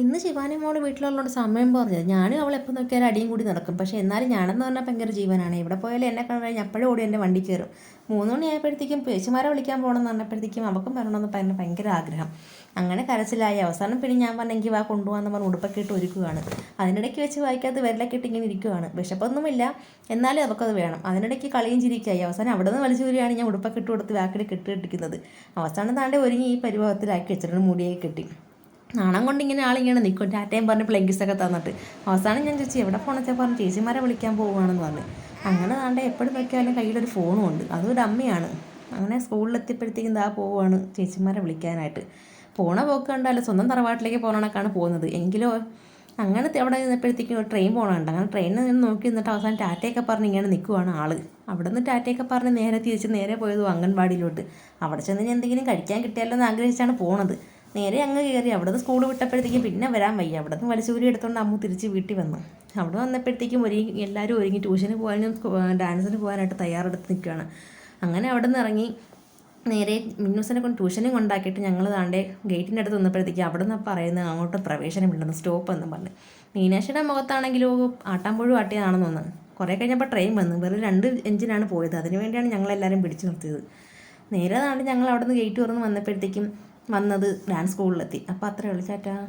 ഇന്ന് ശിവാനി മോൾ വീട്ടിലുള്ളതുകൊണ്ട് സമയം പറഞ്ഞത് ഞാനും അവൾ എപ്പോൾ നോക്കിയാലും അടിയും കൂടി നടക്കും. പക്ഷേ എന്നാലും ഞാനെന്ന് പറഞ്ഞാൽ ഭയങ്കര ജീവനാണ്. ഇവിടെ പോയാലും എന്നെ കഴിഞ്ഞാൽ അപ്പോഴും ഓടി എന്റെ വണ്ടി കയറും. മൂന്ന് മണിയായപ്പോഴത്തേക്കും പേച്ചുമാരെ വിളിക്കാൻ പോകണമെന്ന് പറഞ്ഞപ്പോഴത്തേക്കും അവൾക്കും വരണമെന്ന് പറഞ്ഞ ഭയങ്കര ആഗ്രഹം. അങ്ങനെ കരച്ചിലായി. അവസാനം പിന്നെ ഞാൻ പറഞ്ഞെങ്കിൽ വാ കൊണ്ടുപോകാമെന്ന് പറഞ്ഞ് ഉടുപ്പൊക്കെ ഇട്ട് ഒരുക്കുകയാണ് അതിനിടയ്ക്ക് വെച്ച് വായിക്കാത്ത വിരലൊക്കെ ഇട്ട് ഇങ്ങനെ ഇരിക്കുകയാണ് വിശപ്പൊന്നുമില്ല. എന്നാലും അവർക്കത് വേണം. അതിനിടയ്ക്ക് കളിയും ചിരിക്കായി അവസാനം അവിടെ നിന്ന് വലിച്ചു വരികയാണ് ഞാൻ ഉടുപ്പൊക്കെ ഇട്ട് കൊടുത്ത് വാക്കിൽ കെട്ടിട്ടിരിക്കുന്നത് അവസാനം താണ്ടെ ഒരുങ്ങി ഈ പരിഭവത്തിലാക്കി വെച്ചിട്ടുണ്ട്. മുടിയൊക്കെ കെട്ടി. നാണം കൊണ്ട് ഇങ്ങനെ ആളിങ്ങനെ നിൽക്കും ടാറ്റയും പറഞ്ഞ് ഒക്കെ തന്നിട്ട്. അവസാനം ഞാൻ ചോദിച്ചു എവിടെ ഫോണെന്ന് വെച്ചാൽ പറഞ്ഞു ചേച്ചിമാരെ വിളിക്കാൻ പോവുകയാണെന്ന് പറഞ്ഞു. അങ്ങനെ താണ്ടെ എപ്പോഴും നോക്കിയാലും കയ്യിലൊരു ഫോണും ഉണ്ട്. അതൊരു അമ്മയാണ്. അങ്ങനെ സ്കൂളിലെത്തിയപ്പോഴത്തേക്കും ദാ പോവുകയാണ് ചേച്ചിമാരെ വിളിക്കാനായിട്ട്. പോണ പോക്ക് കണ്ടാലും സ്വന്തം തറവാട്ടിലേക്ക് പോകണക്കാണ് പോകുന്നത്. എങ്കിലോ അങ്ങനെ അവിടെ നിന്നപ്പോഴത്തേക്കും ട്രെയിൻ പോകണുണ്ട് അങ്ങനെ ട്രെയിനിൽ നിന്ന് നോക്കി നിന്നിട്ട് അവസാനം ടാറ്റയൊക്കെ പറഞ്ഞ് ഇങ്ങനെ നിൽക്കുവാണ് ആൾ അവിടെ നിന്ന് ടാറ്റയൊക്കെ പറഞ്ഞ് നേരെ തിരിച്ച് നേരെ പോയത് അംഗൻവാടിയിലോട്ട്. അവിടെ ചെന്ന് ഞാൻ എന്തെങ്കിലും കഴിക്കാൻ കിട്ടിയാലോ എന്ന് ആഗ്രഹിച്ചാണ് പോണത്. നേരെ അങ്ങ് കയറി അവിടെ നിന്ന് സ്കൂൾ വിട്ടപ്പോഴത്തേക്കും പിന്നെ വരാൻ വയ്യ. അവിടെ നിന്ന് വലിച്ചൂരി എടുത്തുകൊണ്ട് അമ്മ തിരിച്ച് വീട്ടിൽ വന്നു. അവിടെ വന്നപ്പോഴത്തേക്കും ഒരു എല്ലാവരും ഒരുങ്ങി ട്യൂഷന് പോകാനും ഡാൻസിന് പോകാനായിട്ട് തയ്യാറെടുത്ത് നിൽക്കുകയാണ്. അങ്ങനെ അവിടെ നിന്ന് ഇറങ്ങി നേരെ മിന്നൂസിനെ കൊണ്ട് ട്യൂഷനും കൊണ്ടാക്കിയിട്ട് ഞങ്ങൾ താണ്ടെ ഗേറ്റിന്റെ അടുത്ത് നിന്നപ്പോഴത്തേക്ക് അവിടെ നിന്ന് പറയുന്നത് അങ്ങോട്ട് പ്രവേശനമില്ലെന്ന് സ്റ്റോപ്പ് എന്ന് പറഞ്ഞ്. മീനാക്ഷിയുടെ മുഖത്താണെങ്കിലോ ആട്ടാമ്പുഴു ആട്ടിയതാണെന്ന് തോന്നുന്നു. കുറേ കഴിഞ്ഞപ്പോൾ ട്രെയിൻ വന്നു. വെറും രണ്ട് എഞ്ചിനാണ് പോയത്. അതിന് വേണ്ടിയാണ് ഞങ്ങളെല്ലാവരും പിടിച്ചു നിർത്തിയത്. നേരെ താണ്ട് ഞങ്ങൾ അവിടെ നിന്ന് ഗേറ്റ് തുറന്ന് വന്നപ്പോഴത്തേക്കും വന്നത് ഡാൻസ് സ്കൂളിലെത്തി. അപ്പോൾ അത്രേ ഉള്ളൂ. ചാറ്റാ